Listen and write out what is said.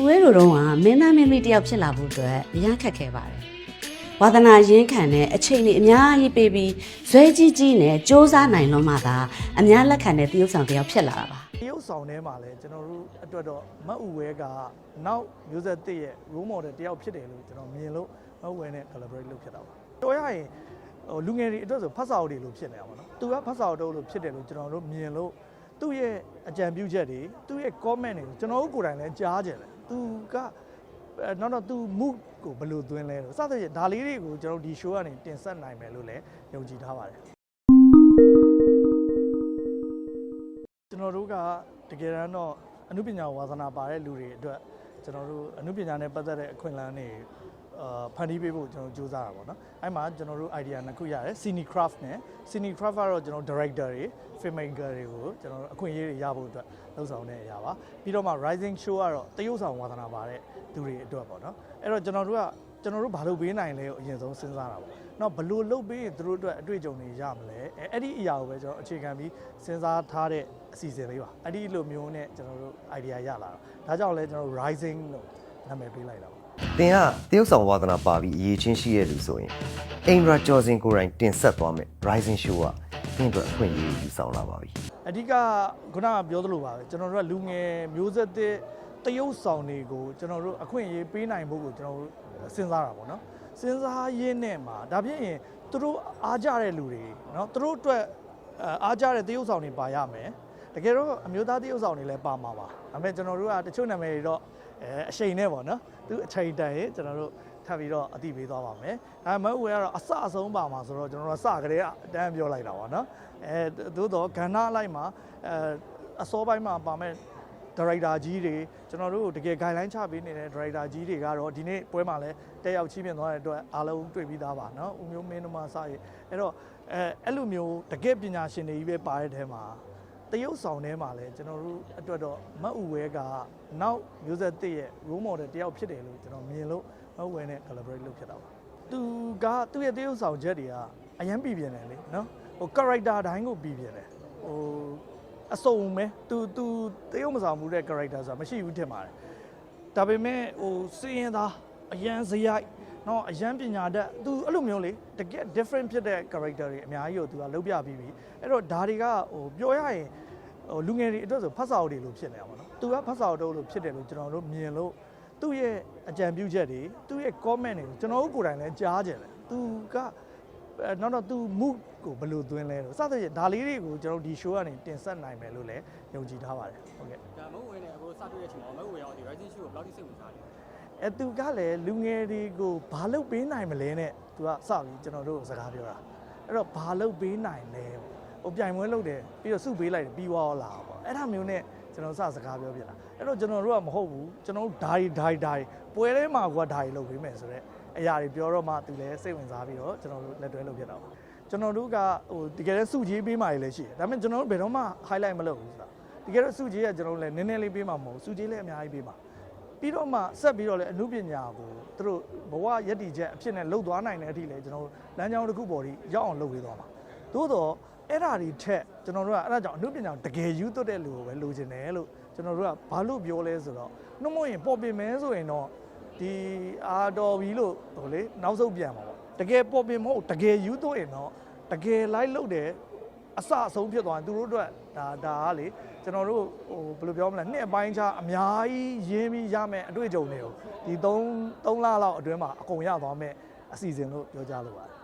ဦးဝဲလိုတော့ကမင်းသားမင်းသမီးတယောက်ဖြစ်လာဖို့အတွက်အရန်ခက်ခဲပါတယ်ဝါသနာရင်းခံတဲ့အချိန်ကြီးအများကြီးပေးပြီးဇွဲကြီးကြီးနဲ့စ조사နိုင်လို့မှသာအများလက်ခံတဲ့တရုပ်ဆောင်တယောက်ဖြစ်လာတာပါတရုတ်ဆောင်ထဲမှာလည်းကျွန်တော်တို့အတွက်တော့မတ်ဥဝဲကနောက်မျိုးဆက်တစ်ရဲ့ role model တယောက်ဖြစ်တယ်လို့ကျွန်တော်မြင်လို့မတ်ဥဝဲနဲ့ collaborate လုပ်ဖြစ်တာပါတော်ရရင်ဟိုလူငယ်တွေအတွက်ဆိုဖတ်စာအုပ်တွေလို့ဖြစ်နေတာပါနော်သူကဖတ်စာအုပ်တို့လို့ဖြစ်တယ်လို့ကျွန်တော်တို့မြင်လို့သူ့ရဲ့အကြံပြုချက်တွေသူ့ရဲ့ comment တွေကိုကျွန်တော်တို့ကိုယ်တိုင်လည်းကြားကြတယ် သူကအဲနောက်တော့သူ mood ကိုဘယ်လိုသွင်းလဲလို့စသဖြင့်ဒါလေးတွေကိုကျွန်တော်တို့ဒီ show ကနေတင်ဆက်နိုင်မယ်လို့လည်းယုံကြည်ထားပါတယ်ကျွန်တော်တို့ကတကယ်တမ်းတော့အနုပညာဝါသနာပါတဲ့လူတွေအတွက်ကျွန်တော်တို့အနုပညာနဲ့ပတ်သက်တဲ့အခွင့်အလမ်းတွေ အာဖန်တီးပေးဖို့ကျွန်တော်တို့စူးစမ်းတာပေါ့နော်အဲ့မှာကျွန်တော်တို့ idea နှစ်ခုရတယ် Cine Craft နဲ့ Cine Craft ကတော့ကျွန်တော် director တွေ filmmaker တွေကိုကျွန်တော်တို့အခွင့်အရေးတွေရဖို့အတွက်လှုပ်ဆောင်တဲ့အရာပါပြီးတော့မှ Rising Show ကတော့တရုပ်ဆောင်ဝါသနာပါတဲ့သူတွေအတွက်ပေါ့နော်အဲ့တော့ကျွန်တော်တို့ကကျွန်တော်တို့ဘာလို့ပေးနိုင်လဲကိုအရင်ဆုံးစဉ်းစားတာပေါ့နော်ဘလို့လုပ်ပေးရင်သူတို့အတွက်အတွေ့အကြုံတွေရမလဲအဲအဲ့ဒီအရာကိုပဲကျွန်တော်အခြေခံပြီးစဉ်းစားထားတဲ့အစီအစဉ်လေးပါအဲ့ဒီလိုမျိုးနဲ့ကျွန်တော်တို့ idea ရလာတာဒါကြောင့်လဲကျွန်တော်တို့ rising လို့နာမည်ပေးလိုက်တာပါ သင်ကတရုတ်ဆောင်ဝါသနာပါပြီးအရေးချင်းရှိရဲ့လူဆိုရင်အိန္ဒြာကျော်စင်ကိုယ်တိုင်တင်ဆက်သွားမယ် Rising Show ကသင်အတွက်အခွင့်အရေးယူဆောင်လာပါပြီ အဓိကခုနကပြောသလိုပါပဲကျွန်တော်တို့ကလူငယ်မျိုးဆက်တဲ့တရုတ်ဆောင်တွေကိုကျွန်တော်တို့အခွင့်အရေးပေးနိုင်ဖို့ကိုကျွန်တော်တို့စဉ်းစားတာပေါ့နော်စဉ်းစားရင်းနဲ့မှာဒါဖြစ်ရင်သူတို့အားကြတဲ့လူတွေเนาะသူတို့အတွက်အဲအားကြတဲ့တရုတ်ဆောင်တွေပါရမယ်တကယ်တော့အမျိုးသားတရုတ်ဆောင်တွေလည်းပါမှာပါဒါပေမဲ့ကျွန်တော်တို့ကတချို့နာမည်တွေတော့ အဲအချိန်နဲ့ပေါ့နော်သူအချိန်တန်ရင်ကျွန်တော်တို့ထပ်ပြီးတော့အတိပေးသွားပါမယ်ဒါပေမဲ့ဝယ်ကတော့အစအဆုံးပါမှာဆိုတော့ကျွန်တော်တို့ကစကတည်းကအတန်းပြောလိုက်တာပါနော်အဲသို့တော့ကဏ္ဍအလိုက်မှာအဲအစောပိုင်းမှာပါမဲ့ ဒါရိုက်တာကြီးတွေကျွန်တော်တို့တကယ် guideline ချပေးနေတဲ့ဒါရိုက်တာကြီးတွေကတော့ဒီနေ့ပွဲမှာလည်းတက်ရောက်ချီးမြှင့်သွားတဲ့အတွက်အားလုံးတွေ့ပြီးသားပါเนาะဦးမျိုးမင်းတို့မှစရည်အဲ့တော့အဲအဲ့လိုမျိုးတကယ်ပညာရှင်တွေကြီးပဲပါတဲ့ထဲမှာ တရုတ်ဆောင်ထဲမှာလည်းကျွန်တော်တို့အတွက်တော့မတ်ဥဝဲကနောက်မျိုးဆက်တစ်ရဲ့ role model တယောက်ဖြစ်တယ်လို့ကျွန်တော်မြင်လို့မတ်ဥဝဲနဲ့ collaborate လုပ်ဖြစ်တာပါသူကသူ့ရဲ့တရုတ်ဆောင်ချက်တွေကအရန်ပြည်ပြင်းတယ်လေနော်ဟို character တိုင်းကိုပြည်ပြင်းတယ်ဟိုအစုံပဲသူသူတရုတ်မဆောင်မှုတဲ့ character ဆိုတာမရှိဘူးထင်ပါတယ်ဒါပေမဲ့ဟိုစည်ရင်သားအရန်စရိုက် နော်အရန်ပညာတတ်သူအဲ့လိုမျိုးလေတကယ် different ဖြစ်တဲ့ character တွေအများကြီးကိုသူကလုပ်ပြပြီးပြီအဲ့တော့ဒါတွေကဟိုပြောရရင်ဟိုလူငယ်တွေအတွက်ဆိုဖတ်စာအုပ်တွေလို့ဖြစ်နေတာပေါ့နော်သူကဖတ်စာအုပ်တို့လို့ဖြစ်တယ်လို့ကျွန်တော်တို့မြင်လို့သူ့ရဲ့အကြံပြုချက်တွေသူ့ရဲ့ comment တွေကိုကျွန်တော်တို့ကိုယ်တိုင်လည်းကြားကြတယ်သူကအဲနောက်တော့သူ mood ကိုဘယ်လိုသွင်းလဲလို့စသဖြင့်ဒါလေးတွေကိုကျွန်တော်တို့ဒီ show ကနေတင်ဆက်နိုင်မယ်လို့လည်းယုံကြည်ထားပါတယ်ဟုတ်ကဲ့ဒါမဟုတ်ဝင်နေအခုစတွေ့တဲ့အချိန်မှာမဟုတ်ဝင်ရောဒီ rising show ကိုဘယ်လောက်ထိစိတ်ဝင်စားလဲ အဲသူကလည်းလူငယ်တွေကိုဘာလုပ်ပေးနိုင်မလဲနဲ့သူကစပြီးကျွန်တော်တို့စကားပြောတာအဲ့တော့ဘာလုပ်ပေးနိုင်လဲဟိုပြိုင်ပွဲလုပ်တယ်ပြီးတော့စုပေးလိုက်တယ်ပြီးသွားတော့လာပေါ့အဲ့ဒါမျိုးနဲ့ကျွန်တော်စစကားပြောပြတာအဲ့တော့ကျွန်တော်တို့ကမဟုတ်ဘူးကျွန်တော်တို့ဓာရီဓာရီဓာရီပွဲထဲမှာကဓာရီလုပ်ပေးမယ်ဆိုတော့အရာတွေပြောတော့မှသူလည်းစိတ်ဝင်စားပြီးတော့ကျွန်တော်တို့လက်တွဲလုပ်ဖြစ်တာပါကျွန်တော်တို့ကဟိုတကယ်လည်းစုကြီးပေးမှလည်းရှိတယ်ဒါပေမဲ့ကျွန်တော်တို့ဘယ်တော့မှ highlight မလုပ်ဘူးဆိုတာတကယ်တော့စုကြီးကကျွန်တော်တို့လည်းနည်းနည်းလေးပေးမှမဟုတ်ဘူးစုကြီးလည်းအများကြီးပေးပါ ပြီးတော့မှဆက်ပြီးတော့လည်းအမှုပညာကိုသူတို့ဘဝရည်တည်ချက်အဖြစ်နဲ့လှုပ်သွားနိုင်တဲ့အထိလည်းကျွန်တော်တို့လမ်းကြောင်းတစ်ခုပေါ်ဒီရောက်အောင်လုပ်ပေးသွားမှာသို့တော့အဲ့ဓာတွေထက်ကျွန်တော်တို့ကအဲ့ဒါကြောင့်အမှုပညာကိုတကယ်ယူသွတ်တဲ့လူကိုပဲလိုချင်တယ်လို့ကျွန်တော်တို့ကဘာလို့ပြောလဲဆိုတော့နှုတ်မဟုတ်ရင်ပေါ်ပင်မဲဆိုရင်တော့ဒီအာတော်ပြီလို့ဟိုလေနောက်ဆုံးပြန်မှာပေါ့တကယ်ပေါ်ပင်မဟုတ်တကယ်ယူသွတ်ရင်တော့တကယ်လိုက်လုပ်တယ်အစအဆုံးဖြစ်သွားရင်သူတို့အတွက်ဒါဒါကလေ ကျွန်တော်တို့ဟိုဘယ်လိုပြောမလဲနှစ်အပိုင်းခြားအများကြီးရင်းပြီးရမယ်အတွေ့အကြုံတွေကိုဒီ3 3လလောက်အတွင်းမှာအကုန်ရသွားမယ်အစီအစဉ်လို့ပြောကြလို့ပါတယ်